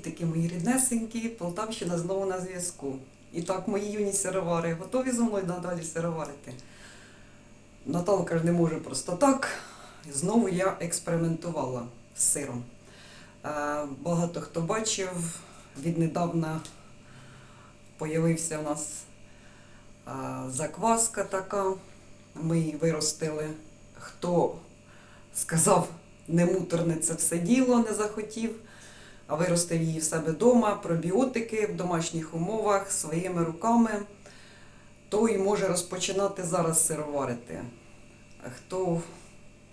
Привітики, мої ріднесенькі, Полтавщина знову на зв'язку. І так, мої юні сировари готові зі мною надалі сироварити. Наталка ж не може просто так. Знову я експериментувала з сиром. Е, Багато хто бачив, віднедавна появився у нас е, закваска така. Ми її виростили. Хто сказав, не муторне це все діло, не захотів, виростив її в себе вдома, пробіотики в домашніх умовах своїми руками, той може розпочинати зараз сироварити. Хто,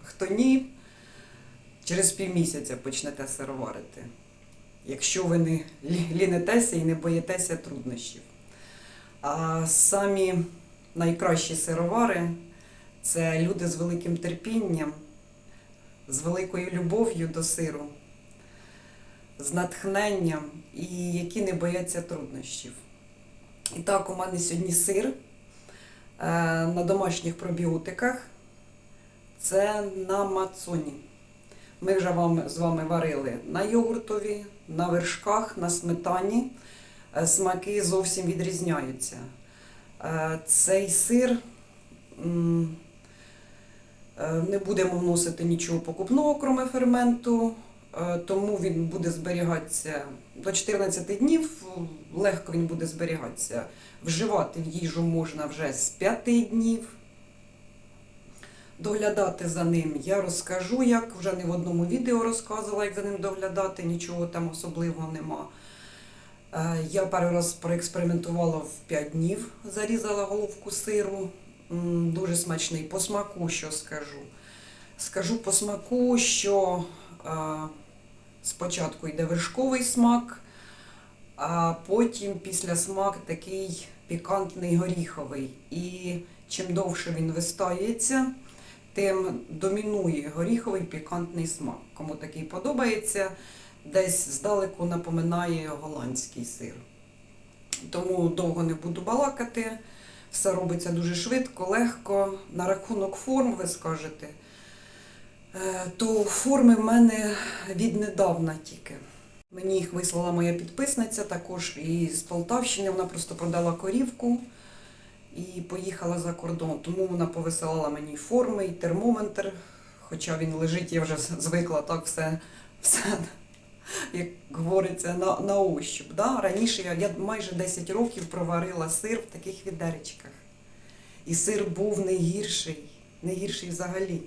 хто ні, через півмісяця почнете сироварити. Якщо ви не лі- лінитеся і не боїтеся труднощів. А самі найкращі сировари це люди з великим терпінням, з великою любов'ю до сиру, з натхненням і які не бояться труднощів. І так, у мене сьогодні сир е, на домашніх пробіотиках. Це на мацоні. Ми вже вам, з вами варили на йогуртові, на вершках, на сметані. Е, Смаки зовсім відрізняються. Е, Цей сир не будемо вносити нічого покупного, кроме ферменту, тому він буде зберігатися до 14 днів, легко він буде зберігатися. Вживати в їжу можна вже з 5 днів. Доглядати за ним я розкажу, як вже не в одному відео розказувала, як за ним доглядати, нічого там особливого нема. Е, Я перший раз проекспериментувала в 5 днів, зарізала головку сиру. Дуже смачний. По смаку, що скажу. Скажу по смаку, що е, спочатку йде вершковий смак, а потім після смак такий пікантний горіховий. І чим довше він вистаюється, тим домінує горіховий пікантний смак. Кому такий подобається, десь здалеку напоминає голландський сир. Тому довго не буду балакати. Все робиться дуже швидко, легко. На рахунок форм, ви скажете, то форми в мене віднедавна тільки. Мені їх вислала моя підписниця, також і з Полтавщини. Вона просто продала корівку і поїхала за кордон. Тому вона повисилала мені форми і термометр. Хоча він лежить, я вже звикла так все, все як говориться, на, на ощуп. Да? Раніше я, я майже 10 років проварила сир в таких відеречках. І сир був не гірший, не гірший взагалі.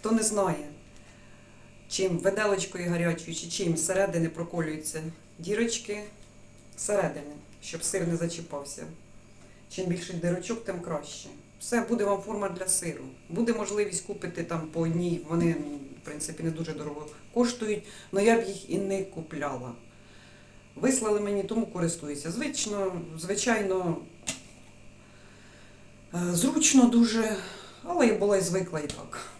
Хто не знає, чим виделочкою гарячою чи чим зсередини проколюються дірочки зсередини, щоб сир не зачіпався. Чим більше дирочок, тим краще. Все, буде вам форма для сиру. Буде можливість купити там по одній, вони, в принципі, не дуже дорого коштують, але я б їх і не купляла. Вислали мені, тому користуюся. Звично, звичайно, е, зручно дуже, але я була і звикла і так.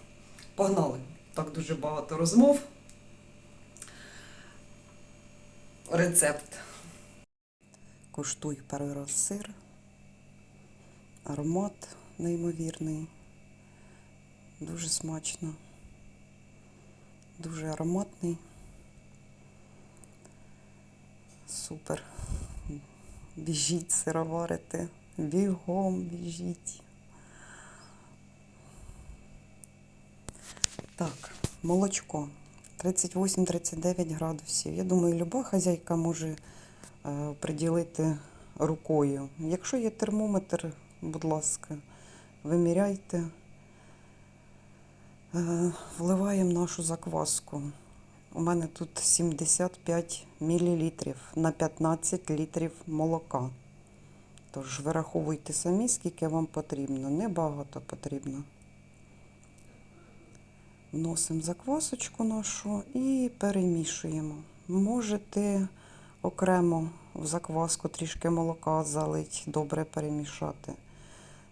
Погнали. Так дуже багато розмов. Рецепт. Куштую перший раз сир. Аромат неймовірний. Дуже смачно. Дуже ароматний. Супер. Біжіть сироварити. Бігом біжіть. Так, молочко. 38-39 градусів. Я думаю, люба хазяйка може е, приділити рукою. Якщо є термометр, будь ласка, виміряйте. Е, Вливаємо нашу закваску. У мене тут 75 мл на 15 літрів молока. Тож вираховуйте самі, скільки вам потрібно. Небагато потрібно. Вносимо заквасочку нашу і перемішуємо. Можете окремо в закваску трішки молока залить, добре перемішати.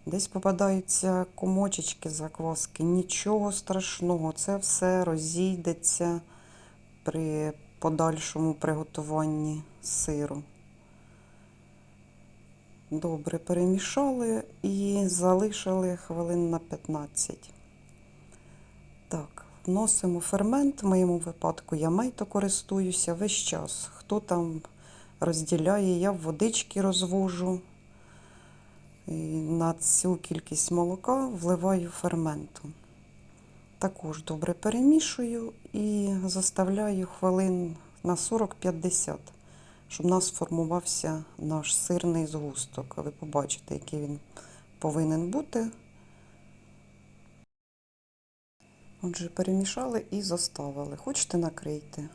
Десь попадаються комочечки закваски, нічого страшного, це все розійдеться при подальшому приготуванні сиру. Добре перемішали і залишили хвилин на 15. Так, вносимо фермент. В моєму випадку я мейто користуюся весь час. хто там розділяє, я водички розвожу. І на цю кількість молока вливаю ферменту. Також добре перемішую і заставляю хвилин на 40-50, щоб у нас сформувався наш сирний згусток. Ви побачите, який він повинен бути. Отже, перемішали і заставили. Хочете накрийте.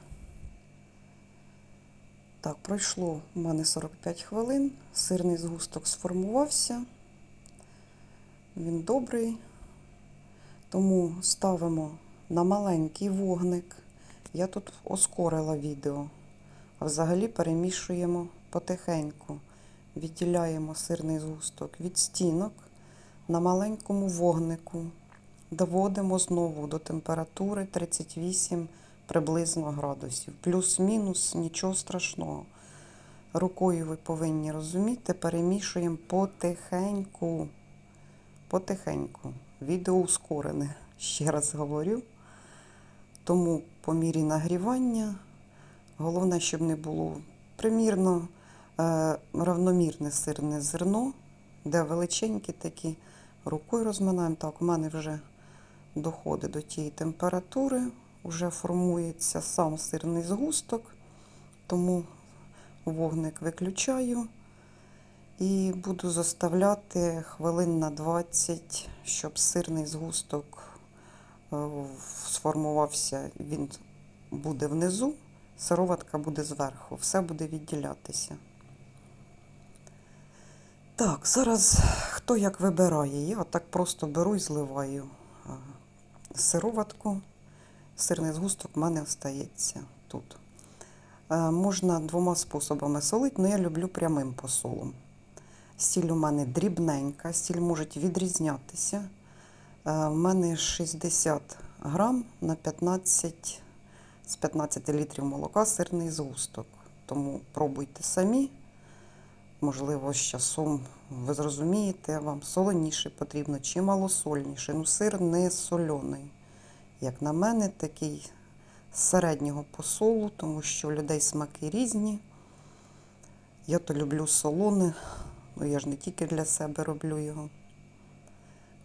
Так, пройшло у мене 45 хвилин. Сирний згусток сформувався. Він добрий. Тому ставимо на маленький вогник. Я тут оскорила відео. А взагалі перемішуємо потихеньку. Відділяємо сирний згусток від стінок на маленькому вогнику. Доводимо знову до температури 38 приблизно градусів. Плюс-мінус нічого страшного. Рукою ви повинні розуміти, перемішуємо потихеньку. Потихеньку. Відео ускорене, ще раз говорю. Тому по мірі нагрівання. Головне, щоб не було примірно е, равномірне сирне зерно, де величенькі такі. Рукою розминаємо. Так, у мене вже доходить до тієї температури, вже формується сам сирний згусток, тому вогник виключаю і буду заставляти хвилин на 20, щоб сирний згусток е, сформувався. Він буде внизу, сироватка буде зверху, все буде відділятися. Так, зараз хто як вибирає. Я отак просто беру і зливаю сироватку. Сирний згусток в мене остається тут. Е, Можна двома способами солити, але я люблю прямим посолом. Сіль у мене дрібненька, сіль може відрізнятися. Е, У мене 60 грам на 15 з 15 літрів молока сирний згусток. Тому пробуйте самі. Можливо, з часом ви зрозумієте, вам солоніше потрібно чи малосольніше. Ну, сир не соляний. Як на мене, такий середнього посолу, тому що у людей смаки різні. Я то люблю солоне, ну я ж не тільки для себе роблю його,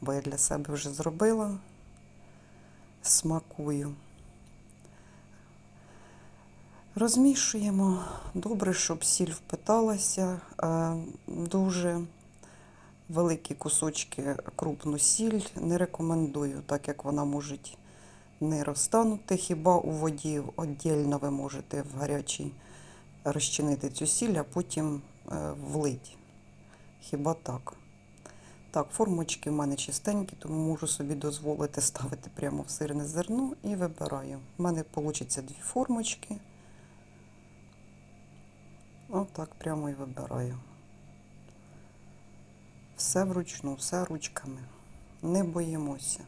бо я для себе вже зробила, смакую. Розмішуємо добре, щоб сіль впиталася. Е, Дуже великі кусочки крупну сіль не рекомендую, так як вона може не розтанути. Хіба у воді віддільно ви можете в гарячій розчинити цю сіль, а потім е, влить. Хіба так? Так, формочки в мене чистенькі, тому можу собі дозволити ставити прямо в сирне зерно і вибираю. У мене вийде дві формочки. Отак прямо і вибираю. Все вручну, все ручками. Не боїмося.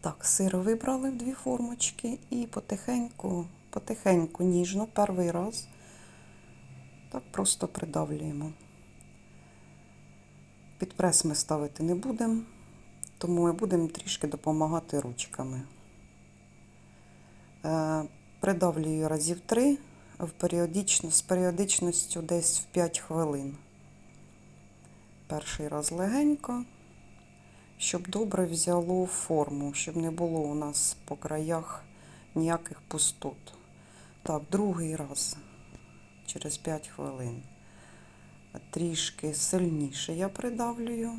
Так, сир вибрали дві формочки і потихеньку, потихеньку, ніжно, перший раз. Так просто придавлюємо. Під прес ми ставити не будемо, тому ми будемо трішки допомагати ручками. Придавлюю разів три в періодично, з періодичністю десь в 5 хвилин. Перший раз легенько, щоб добре взяло форму, щоб не було у нас по краях ніяких пустот. Так, другий раз через 5 хвилин. Трішки сильніше я придавлюю,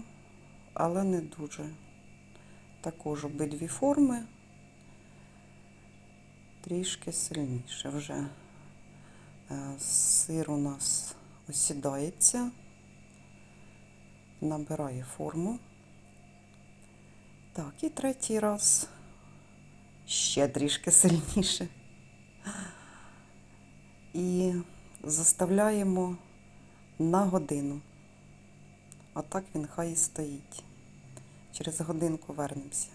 але не дуже. Також обидві форми трішки сильніше вже. Е, Сир у нас осідається, набирає форму. Так, і третій раз ще трішки сильніше. І заставляємо на годину. А так він хай і стоїть. Через годинку вернемося.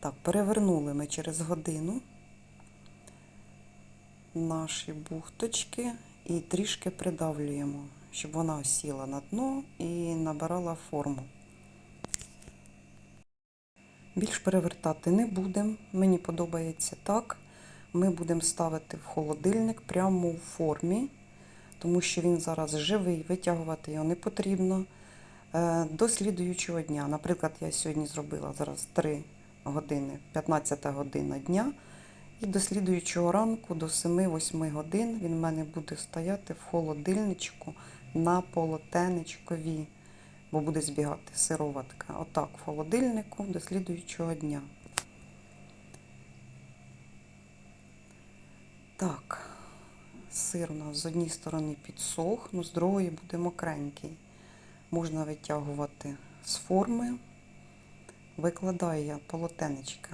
Так, перевернули ми через годину наші бухточки і трішки придавлюємо, щоб вона осіла на дно і набирала форму. Більш перевертати не будемо. Мені подобається так. ми будемо ставити в холодильник прямо у формі, тому що він зараз живий, витягувати його не потрібно. Е, До слідуючого дня. Наприклад, я сьогодні зробила зараз 3 години, 15 година дня. І до слідуючого ранку, до 7-8 годин, він в мене буде стояти в холодильничку на полотенечкові, бо буде збігати сироватка. Отак в холодильнику до слідуючого дня. Так, сир у нас з однієї сторони підсох, ну з другої буде мокренький. Можна витягувати з форми. Викладаю я полотенечка.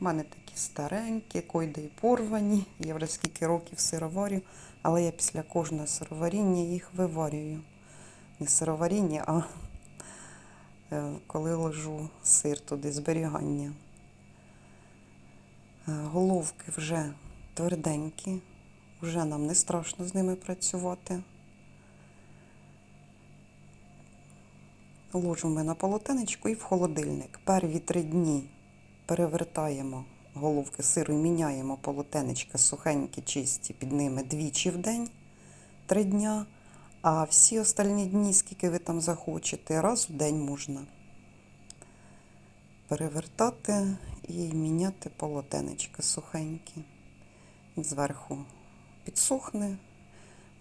У мене такі старенькі, койди і порвані. Я вже скільки років сироварю, але я після кожного сироваріння їх виварюю. Не сироваріння, а е, коли ложу сир туди, зберігання. Е, Головки вже тверденькі, вже нам не страшно з ними працювати. Ложимо ми на полотенечку і в холодильник. Перві три дні перевертаємо головки сиру і міняємо полотенечка сухенькі, чисті під ними двічі в день, три дня. А всі остальні дні, скільки ви там захочете, раз в день можна перевертати і міняти полотенечка сухенькі. Зверху підсохне,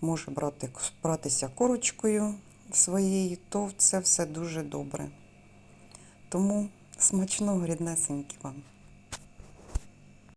може брати, братися корочкою своєю, то це все дуже добре. Тому смачного ріднесенькі вам.